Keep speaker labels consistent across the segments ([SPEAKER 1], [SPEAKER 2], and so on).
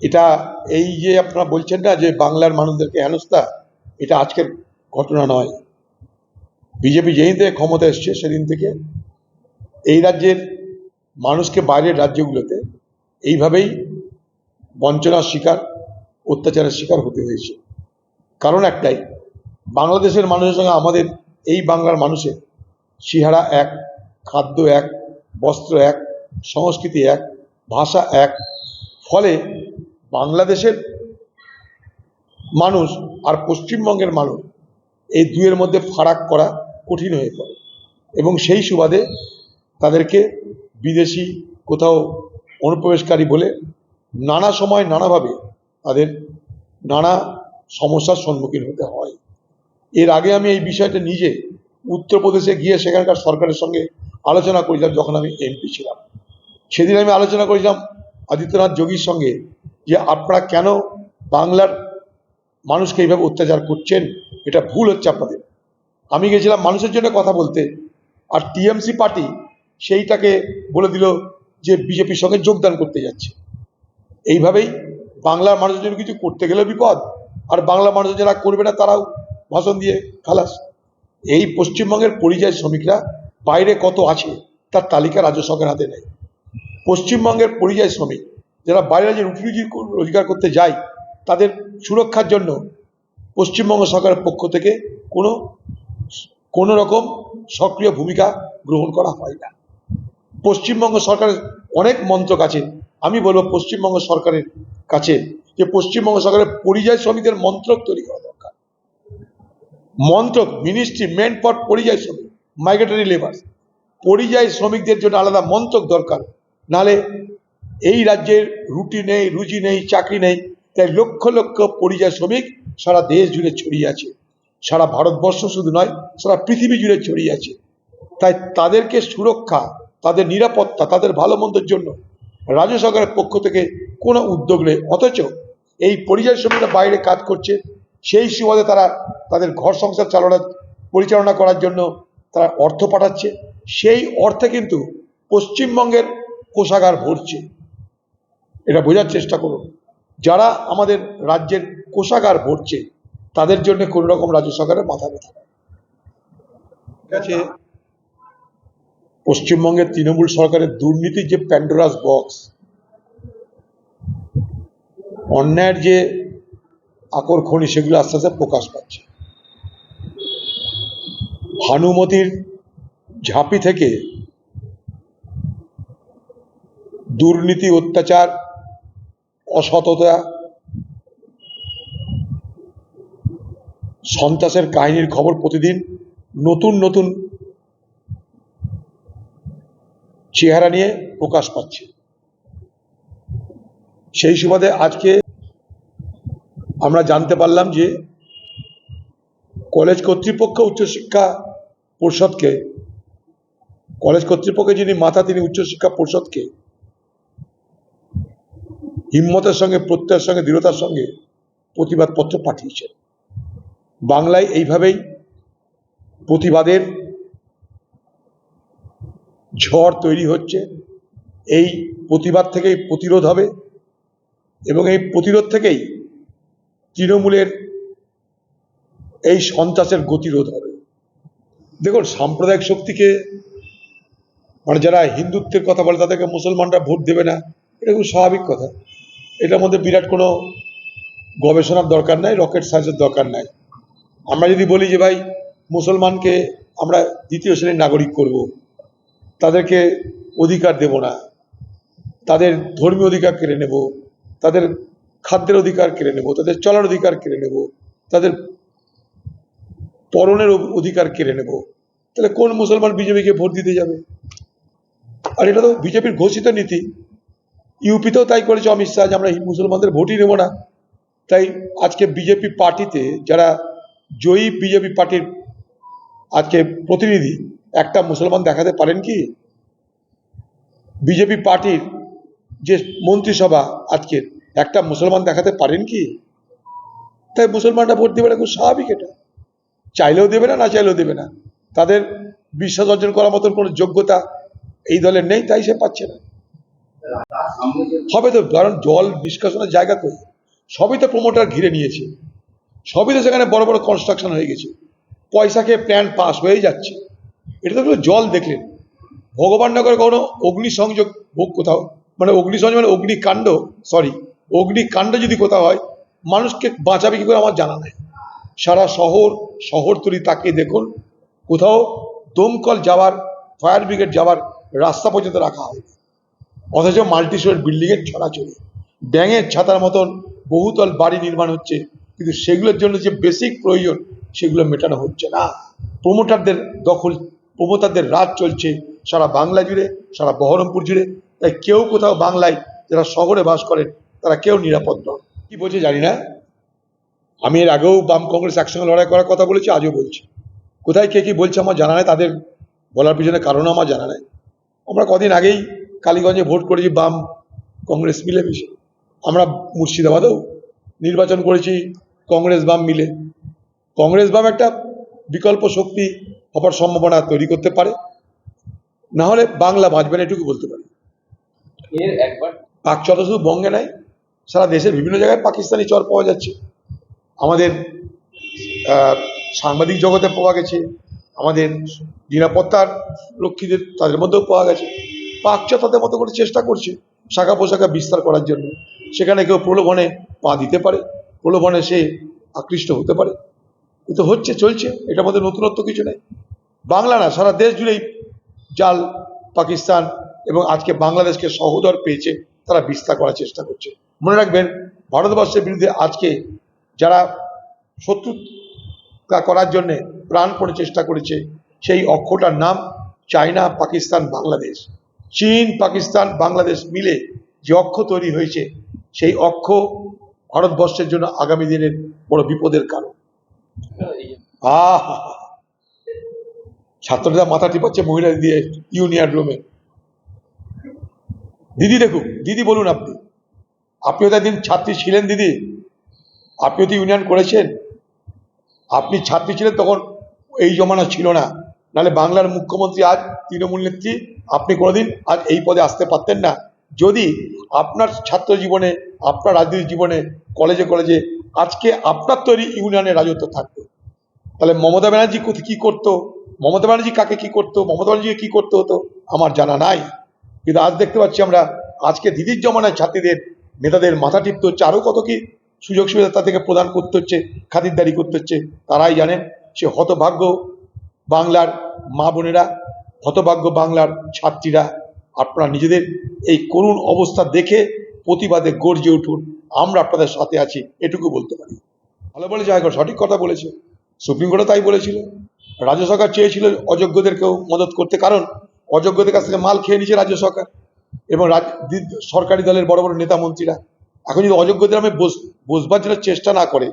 [SPEAKER 1] এটা এই যে আপনারা বলছেন না যে বাংলার মানুষদেরকে হেনস্থা, এটা আজকের ঘটনা নয়। বিজেপি যেদিন থেকে ক্ষমতা এসছে, সেদিন থেকে এই রাজ্যের মানুষকে বাইরের রাজ্যগুলোতে এইভাবেই বঞ্চনার শিকার, অত্যাচারের শিকার হতে হয়েছে। কারণ একটাই, বাংলাদেশের মানুষের সঙ্গে আমাদের এই বাংলার মানুষের চেহারা এক, খাদ্য এক, বস্ত্র এক, সংস্কৃতি এক, ভাষা এক, ফলে বাংলাদেশের মানুষ আর পশ্চিমবঙ্গের মানুষ এই দুয়ের মধ্যে ফারাক করা কঠিন হয়ে পড়ে। এবং সেই সুবাদে তাদেরকে বিদেশি কোথাও অনুপ্রবেশকারী বলে নানা সময় নানাভাবে তাদের নানা সমস্যার সম্মুখীন হতে হয়। এর আগে আমি এই বিষয়টা নিজে উত্তরপ্রদেশে গিয়ে সেখানকার সরকারের সঙ্গে আলোচনা করেছিলাম যখন আমি এমপি ছিলাম। সেদিন আমি আলোচনা করেছিলাম আদিত্যনাথ যোগীর সঙ্গে যে আপনারা কেন বাংলার মানুষকে এইভাবে অত্যাচার করছেন, এটা ভুল হচ্ছে আপনাদের। আমি গেছিলাম মানুষের জন্য কথা বলতে, আর টিএমসি পার্টি সেইটাকে বলে দিল যে বিজেপির সঙ্গে যোগদান করতে যাচ্ছে। এইভাবেই বাংলার মানুষের জন্য কিছু করতে গেলে বিপদ, আর বাংলা মানুষ যারা করবে না তারাও ভাষণ দিয়ে খালাস। এই পশ্চিমবঙ্গের পরিযায়ী শ্রমিকরা বাইরে কত আছে, তার তালিকা রাজ্য সরকার হাতে নেই। পশ্চিমবঙ্গের পরিযায়ী শ্রমিক যারা বাইরে রাজ্যে রুটি রুজি রোজগার করতে যায়, তাদের সুরক্ষার জন্য পশ্চিমবঙ্গ সরকারের পক্ষ থেকে কোনো কোনো রকম সক্রিয় ভূমিকা গ্রহণ করা হয় না। পশ্চিমবঙ্গ সরকারের অনেক মন্ত্রক আছে। আমি বলব পশ্চিমবঙ্গ সরকারের কাছে যে পশ্চিমবঙ্গ সরকারের পরিযায়ী শ্রমিকদের মন্ত্রক তৈরি করা দরকার। মন্ত্রক মিনিস্ট্রি মেন ফর পরিযায়ী শ্রমিক মাইগ্রেটরি লেবার পরিযায়ী শ্রমিকদের জন্য আলাদা মন্ত্রক দরকার। নালে এই রাজ্যের রুটি নেই, রুজি নেই, চাকরি নেই, তাই লক্ষ লক্ষ পরিযায়ী শ্রমিক সারা দেশ জুড়ে ছড়িয়ে আছে। সারা ভারতবর্ষ শুধু নয়, সারা পৃথিবী জুড়ে ছড়িয়ে আছে। তাই তাদেরকে সুরক্ষা, তাদের নিরাপত্তা, তাদের ভালো মন্দের জন্য রাজ্য সরকারের পক্ষ থেকে কোনো উদ্যোগ নেই। অথচ এই পরিযায়ী শ্রমিকরা বাইরে কাজ করছে, সেই সুবাদে তারা তাদের ঘর সংসার চালনা, পরিচালনা করার জন্য তারা অর্থ পাঠাচ্ছে। সেই অর্থে কিন্তু পশ্চিমবঙ্গের কোষাগার ভরছে। এটা বোঝার চেষ্টা করুন। যারা আমাদের রাজ্যের কোষাগার ভরছে, তাদের জন্য কোনো রকম রাজ্য সরকারের মাথা ব্যথা আছে? পশ্চিমবঙ্গের তৃণমূল সরকারের দুর্নীতির যে প্যান্ডোরাস বক্স অন্যায়ের যে আকর খনি, সেগুলো আস্তে আস্তে প্রকাশ পাচ্ছে। ভানুমতির ঝাঁপি থেকে দুর্নীতি, অত্যাচার অসততা, সন্ত্রাসের কাহিনীর খবর প্রতিদিন নতুন নতুন চেহারা নিয়ে প্রকাশ পাচ্ছে। সেই সুবাদে আজকে আমরা জানতে পারলাম যে কলেজ কর্তৃপক্ষ উচ্চশিক্ষা পরিষদকে, কলেজ কর্তৃপক্ষের যিনি মাথা তিনি উচ্চশিক্ষা পরিষদকে হিম্মতের সঙ্গে, প্রত্যয়ের সঙ্গে, দৃঢ়তার সঙ্গে প্রতিবাদপত্র পাঠিয়েছেন। বাংলায় এইভাবেই প্রতিবাদের ঝড় তৈরি হচ্ছে। এই প্রতিবাদ থেকেই প্রতিরোধ হবে এবং এই প্রতিরোধ থেকেই তৃণমূলের এই সন্ত্রাসের গতিরোধ হবে। দেখুন, সাম্প্রদায়িক শক্তিকে মানে যারা হিন্দুত্বের কথা বলে তাদেরকে মুসলমানরা ভোট দেবে না, এটা খুব স্বাভাবিক কথা। এটার মধ্যে বিরাট কোনো গবেষণার দরকার নাই রকেট সায়েন্সের দরকার নাই। আমরা যদি বলি যে, ভাই, মুসলমানকে আমরা দ্বিতীয় শ্রেণির নাগরিক করব, তাদেরকে অধিকার দেব না, তাদের ধর্মীয় অধিকার কেড়ে নেব, তাদের খাদ্যের অধিকার কেড়ে নেব, তাদের চলার অধিকার কেড়ে নেব, তাদের পরনের অধিকার কেড়ে নেব, তাহলে কোন মুসলমান বিজেপিকে ভোট দিতে যাবে? আর এটা তো বিজেপির ঘোষিত নীতি। ইউপিতেও তাই করেছে অমিত শাহ যে আমরা মুসলমানদের ভোটই নেব না। তাই আজকে বিজেপি পার্টিতে যারা জয়ী বিজেপি পার্টির আজকে প্রতিনিধি, একটা মুসলমান দেখাতে পারেন কি? বিজেপি পার্টির যে মন্ত্রিসভা আজকের একটা মুসলমান দেখাতে পারেন কি? তাই মুসলমানরা ভোট দেবে না, খুব স্বাভাবিক এটা। চাইলেও দেবে না না চাইলেও দেবে না। তাদের বিশ্বাস অর্জন করার মতন কোনো যোগ্যতা এই দলের নেই, তাই সে পাচ্ছে না। হবে তো কারণ জল নিষ্কাশনের জায়গা তো। সবই তো প্রমোটার ঘিরে নিয়েছে। সবই তো সেখানে বড় বড় কনস্ট্রাকশন হয়ে গেছে। পয়সা খেয়ে প্ল্যান পাস হয়ে যাচ্ছে। এটা তো জল দেখলেন। ভগবান নগর কোনো অগ্নিসংযোগ হোক কোথাও মানে অগ্নিসংযোগ মানে অগ্নিকাণ্ড সরি অগ্নিকাণ্ড যদি কোথাও হয়, মানুষকে বাঁচাবে কি করে আমার জানা নেই। সারা শহর শহরতলি তাকিয়ে দেখুন, কোথাও দমকল যাওয়ার ফায়ার ব্রিগেড যাওয়ার রাস্তা পর্যন্ত রাখা হয় অথচ মাল্টি স্টোরের বিল্ডিংয়ের ছড়াছড়ি। ব্যাঙের ছাতার মতন বহুতল বাড়ি নির্মাণ হচ্ছে, কিন্তু সেগুলোর জন্য যে বেসিক প্রয়োজন, সেগুলো মেটানো হচ্ছে না। প্রমোটারদের দখল প্রমোটারদের রাজ চলছে সারা বাংলা জুড়ে, সারা বহরমপুর জুড়ে। তাই কেউ কোথাও বাংলায় যারা শহরে বাস করেন, তারা কেউ নিরাপদ নন। কি বলছে জানি না। আমি এর আগেও বাম কংগ্রেস একসঙ্গে লড়াই করার কথা বলেছি, আজও বলছি। কোথায় কে কি বলছে আমার জানা নেই, তাদের বলার পিছনে কারণ আমার জানা নেই। আমরা কদিন আগেই কালীগঞ্জে ভোট করেছি বাম কংগ্রেস মিলে মিশে। আমরা মুর্শিদাবাদেও নির্বাচন করেছি কংগ্রেস বাম মিলে। কংগ্রেস বাম একটা বিকল্প শক্তি হবার সম্ভাবনা তৈরি করতে পারে। না হলে বাংলা বাঁচবে না এটুকু বলতে পারি।
[SPEAKER 2] এর একবার
[SPEAKER 1] পাকচর শুধু বঙ্গে নাই সারা দেশের বিভিন্ন জায়গায় পাকিস্তানি চর পাওয়া যাচ্ছে। আমাদের সাংবাদিক জগতে পাওয়া গেছে। আমাদের নিরাপত্তার রক্ষীদের তাদের মধ্যেও পাওয়া গেছে। পাকচর তাদের মতো করে চেষ্টা করছে শাখা পোশাখা বিস্তার করার জন্য। সেখানে কেউ প্রলোভনে পা দিতে পারে, প্রলোভনে সে আকৃষ্ট হতে পারে। কিন্তু হচ্ছে, চলছে, এটার মধ্যে নতুনত্ব কিছু নেই। বাংলা না, সারা দেশ জুড়েই জাল, পাকিস্তান এবং আজকে বাংলাদেশকে সহোদর পেয়েছে, তারা বিস্তার করার চেষ্টা করছে। মনে রাখবেন, ভারতবর্ষের বিরুদ্ধে আজকে যারা শত্রু করার জন্যে প্রাণপণে চেষ্টা করেছে, সেই অক্ষটার নাম চায়না, পাকিস্তান, বাংলাদেশ। চীন, পাকিস্তান, বাংলাদেশ মিলে যে অক্ষ তৈরি হয়েছে, সেই অক্ষ ভারতবর্ষের জন্য আগামী দিনের বড় বিপদের কারণ। ছাত্ররা মাথা টিপাচ্ছে মহিলা দিয়ে ইউনিয়ন রুমে। দিদি দেখুন, দিদি বলুন আপনি। আপনিও তো একদিন ছাত্রী ছিলেন দিদি। আপনিও তো ইউনিয়ন করেছেন। আপনি ছাত্রী ছিলেন তখন এই জমানা ছিল না। নাহলে বাংলার মুখ্যমন্ত্রী আজ তৃণমূল নেত্রী, আপনি কোনোদিন আজ এই পদে আসতে পারতেন না। যদি আপনার ছাত্র জীবনে, আপনার রাজনৈতিক জীবনে, কলেজে কলেজে আজকে আপনার তৈরি ইউনিয়নের রাজত্ব থাকতো, তাহলে মমতা ব্যানার্জি কি করতো? মমতা ব্যানার্জি কাকে কি করতো? মমতা ব্যানার্জিকে কি করতে হতো? আমার জানা নাই। কিন্তু আজ দেখতে পাচ্ছি আমরা, আজকে দিদির জমানায় ছাত্রীদের, নেতাদের মাথা টিপতে হচ্ছে। আরও কত কি সুযোগ সুবিধা তা থেকে প্রদান করতে হচ্ছে, খাতিরদারি করতে হচ্ছে, তারাই জানেন সে হতভাগ্য বাংলার মা বোনেরা, হতভাগ্য বাংলার ছাত্রীরা, আপনারা নিজেদের এই করুণ অবস্থা দেখে প্রতিবাদে গর্জে উঠুন। আমরা আপনাদের সাথে আছি, এটুকু বলতে পারি। ভালো বলেছে হাইকোর্ট সঠিক কথা বলেছে। সুপ্রিম কোর্টও তাই বলেছিল। রাজ্য সরকার চেয়েছিল অযোগ্যদেরকেও মদত করতে, কারণ অযোগ্যদের কাছ থেকে মাল খেয়ে নিয়েছে রাজ্য সরকার এবং সরকারি দলের বড় বড় নেতা মন্ত্রীরা। এখন যদি অযোগ্যদের আমি বস, বসবার জন্য চেষ্টা না করে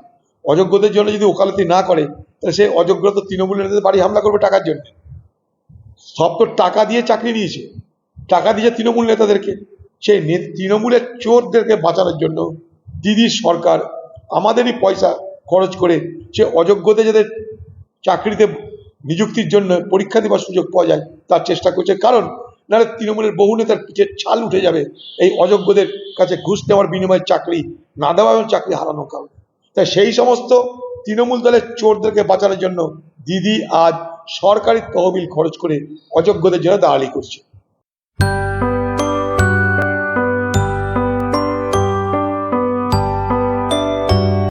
[SPEAKER 1] অযোগ্যদের জন্য যদি ওকালতি না করে, তাহলে সে অযোগ্য তো তৃণমূল নেতাদের বাড়ি হামলা করবে টাকার জন্য। সব তো টাকা দিয়ে চাকরি নিয়েছে। টাকা দিয়েছে তৃণমূল নেতাদেরকে। সেই তৃণমূলের চোরদেরকে বাঁচানোর জন্য দিদি সরকার আমাদেরই পয়সা খরচ করে সে অযোগ্যদের যাদের চাকরিতে নিযুক্তির জন্য পরীক্ষা দেওয়ার সুযোগ পাওয়া যায়, তার চেষ্টা করছে। কারণ নাহলে তৃণমূলের বহু নেতার পিঠে ছাল উঠে যাবে। এই অযোগ্যদের কাছে ঘুষ দেওয়ার বিনিময়ে চাকরি না দেওয়া এবং চাকরি হারানোর কারণে। তাই সেই সমস্ত তৃণমূল দলের চোরদেরকে বাঁচানোর জন্য দিদি আজ সরকারি তহবিল খরচ করে অযোগ্যদের জন্য দাঁড়ালি করছে।